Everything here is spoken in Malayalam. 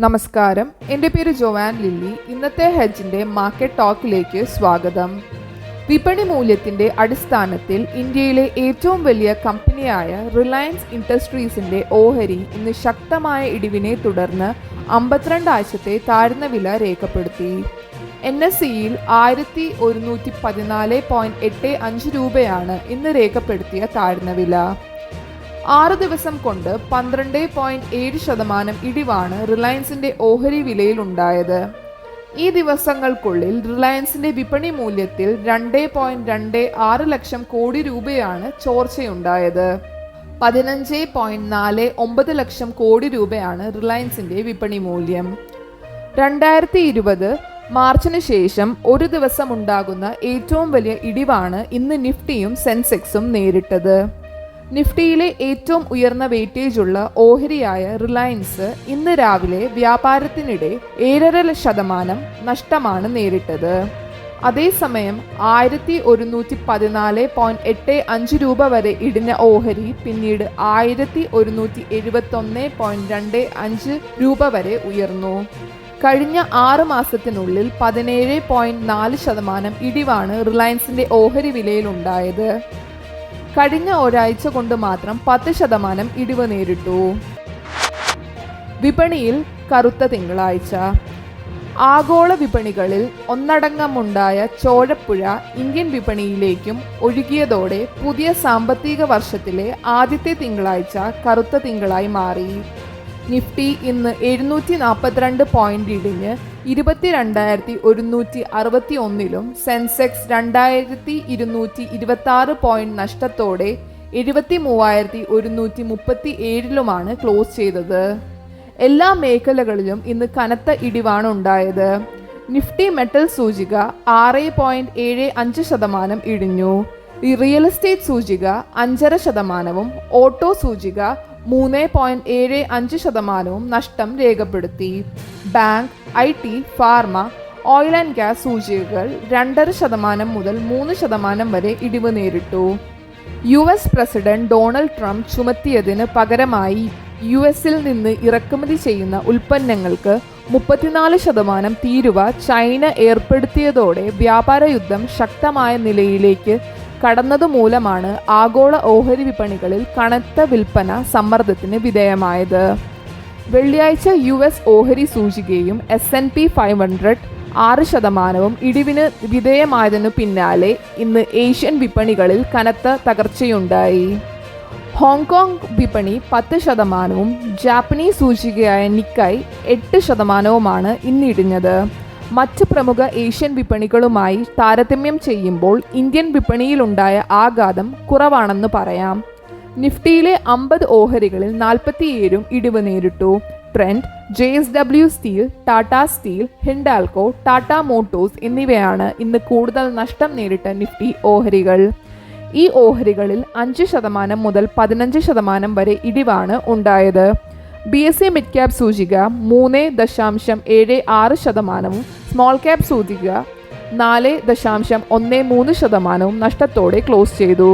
നമസ്കാരം. എന്റെ പേര് ജോവാൻ ലില്ലി. ഇന്നത്തെ ഹെജിന്റെ മാർക്കറ്റ് ടോക്കിലേക്ക് സ്വാഗതം. വിപണി മൂല്യത്തിന്റെ അടിസ്ഥാനത്തിൽ ഇന്ത്യയിലെ ഏറ്റവും വലിയ കമ്പനിയായ റിലയൻസ് ഇൻഡസ്ട്രീസിന്റെ ഓഹരി ഇന്ന് ശക്തമായ ഇടിവിനെ തുടർന്ന് അമ്പത്തിരണ്ട് ആഴ്ചത്തെ താഴ്ന്ന വില രേഖപ്പെടുത്തി. എൻ എസ് സിയിൽ ആയിരത്തി ഒരുന്നൂറ്റി പതിനാല് പോയിന്റ് എട്ട് അഞ്ച് രൂപയാണ് ഇന്ന് രേഖപ്പെടുത്തിയ താഴ്ന്ന വില. ആറ് ദിവസം കൊണ്ട് പന്ത്രണ്ട് പോയിന്റ് ഏഴ് ശതമാനം ഇടിവാണ് റിലയൻസിന്റെ ഓഹരി വിലയിൽ ഉണ്ടായത് ഈ ദിവസങ്ങൾക്കുള്ളിൽ റിലയൻസിന്റെ വിപണി മൂല്യത്തിൽ രണ്ട് പോയിന്റ് രണ്ട് ആറ് ലക്ഷം കോടി രൂപയാണ് ചോർച്ചയുണ്ടായത്. പതിനഞ്ച് പോയിന്റ് നാല് ഒമ്പത് ലക്ഷം കോടി രൂപയാണ് റിലയൻസിന്റെ വിപണി മൂല്യം. രണ്ടായിരത്തി ഇരുപത് മാർച്ചിന് ശേഷം ഒരു ദിവസം ഉണ്ടാകുന്ന ഏറ്റവും വലിയ ഇടിവാണ് ഇന്ന് നിഫ്റ്റിയും സെൻസെക്സും നേരിട്ടത്. നിഫ്റ്റിയിലെ ഏറ്റവും ഉയർന്ന വെയിറ്റേജുള്ള ഓഹരിയായ റിലയൻസ് ഇന്ന് രാവിലെ വ്യാപാരത്തിനിടെ ഏഴര ശതമാനം നഷ്ടമാണ് നേരിട്ടത്. അതേസമയം ആയിരത്തി ഒരുന്നൂറ്റി പതിനാല് പോയിന്റ് എട്ട് അഞ്ച് രൂപ വരെ ഇടിഞ്ഞ ഓഹരി പിന്നീട് ആയിരത്തി ഒരുന്നൂറ്റി എഴുപത്തൊന്ന് പോയിന്റ് രണ്ട് അഞ്ച് രൂപ വരെ ഉയർന്നു. കഴിഞ്ഞ ആറ് മാസത്തിനുള്ളിൽ പതിനേഴ് പോയിന്റ് നാല് ശതമാനം ഇടിവാണ് റിലയൻസിന്റെ ഓഹരി വിലയിലുണ്ടായത്. കഴിഞ്ഞ ഒരാഴ്ച കൊണ്ട് മാത്രം പത്ത് ശതമാനം ഇടിവ് നേരിട്ടു. വിപണിയിൽ കറുത്ത തിങ്കളാഴ്ച. ആഗോള വിപണികളിൽ ഒന്നടങ്കമുണ്ടായ ചോഴപ്പുഴ ഇന്ത്യൻ വിപണിയിലേക്കും ഒഴുകിയതോടെ പുതിയ സാമ്പത്തിക വർഷത്തിലെ ആദ്യത്തെ തിങ്കളാഴ്ച കറുത്ത തിങ്കളായി മാറി. നിഫ്റ്റി ഇന്ന് എഴുന്നൂറ്റി നാൽപ്പത്തിരണ്ട് പോയിന്റ് ഇടിഞ്ഞ് ഇരുപത്തിരണ്ടായിരത്തി ഒരുന്നൂറ്റി അറുപത്തി ഒന്നിലും സെൻസെക്സ് രണ്ടായിരത്തി ഇരുന്നൂറ്റി ഇരുപത്തി ആറ് പോയിന്റ് നഷ്ടത്തോടെ എഴുപത്തി മൂവായിരത്തി ഒരുന്നൂറ്റി മുപ്പത്തി ഏഴിലുമാണ് ക്ലോസ് ചെയ്തത്. എല്ലാ മേഖലകളിലും ഇന്ന് കനത്ത ഇടിവാണ് ഉണ്ടായത്. നിഫ്റ്റി മെറ്റൽ സൂചിക ആറ് പോയിന്റ് ഏഴ് അഞ്ച് ശതമാനം ഇടിഞ്ഞു. റിയൽ എസ്റ്റേറ്റ് സൂചിക അഞ്ചര ശതമാനവും ഓട്ടോ സൂചിക മൂന്ന് പോയിന്റ് ഏഴ് അഞ്ച് ശതമാനവും നഷ്ടം രേഖപ്പെടുത്തി. Bank I T pharma oil and gas സൂചികകൾ രണ്ടര ശതമാനം മുതൽ മൂന്ന് ശതമാനം വരെ ഇടിവ് നേരിട്ടു. U S president Donald Trump ചുമത്തിയതിന് പകരമായി യു എസിൽ നിന്ന് ഇറക്കുമതി ചെയ്യുന്ന ഉൽപ്പന്നങ്ങൾക്ക് മുപ്പത്തിനാല് ശതമാനം തീരുവ ചൈന ഏർപ്പെടുത്തിയതോടെ വ്യാപാര യുദ്ധം ശക്തമായ നിലയിലേക്ക് കടന്നതുമൂലമാണ് ആഗോള ഓഹരി വിപണികളിൽ കനത്ത വിൽപ്പന സമ്മർദ്ദത്തിന് വിധേയമായത്. വെള്ളിയാഴ്ച യു എസ് ഓഹരി സൂചികയും S N P five hundred ആറ് ശതമാനവും ഇടിവിന് വിധേയമായതിനു പിന്നാലെ ഇന്ന് ഏഷ്യൻ വിപണികളിൽ കനത്ത തകർച്ചയുണ്ടായി. ഹോങ്കോങ് വിപണി പത്ത് ശതമാനവും ജാപ്പനീസ് സൂചികയായ നിക്കായ് എട്ട് ശതമാനവുമാണ് ഇന്നിടിഞ്ഞത് മറ്റ് പ്രമുഖ ഏഷ്യൻ വിപണികളുമായി താരതമ്യം ചെയ്യുമ്പോൾ ഇന്ത്യൻ വിപണിയിലുണ്ടായ ആഘാതം കുറവാണെന്ന് പറയാം. നിഫ്റ്റിയിലെ അമ്പത് ഓഹരികളിൽ നാൽപ്പത്തിയേഴും ഇടിവ് നേരിട്ടു. Trent J S W Steel Tata Steel Hindalco Tata Motors എന്നിവയാണ് ഇന്ന് കൂടുതൽ നഷ്ടം നേരിട്ട നിഫ്റ്റി ഓഹരികൾ. ഈ ഓഹരികളിൽ അഞ്ച് ശതമാനം മുതൽ പതിനഞ്ച് ശതമാനം വരെ ഇടിവാണ് ഉണ്ടായത്. B S E mid cap സൂചിക മൂന്ന് ദശാംശം ഏഴ് ആറ് ശതമാനവും സ്മോൾ ക്യാപ് സൂചിക നാല് ദശാംശം ഒന്ന് മൂന്ന് ശതമാനവും നഷ്ടത്തോടെ ക്ലോസ് ചെയ്തു.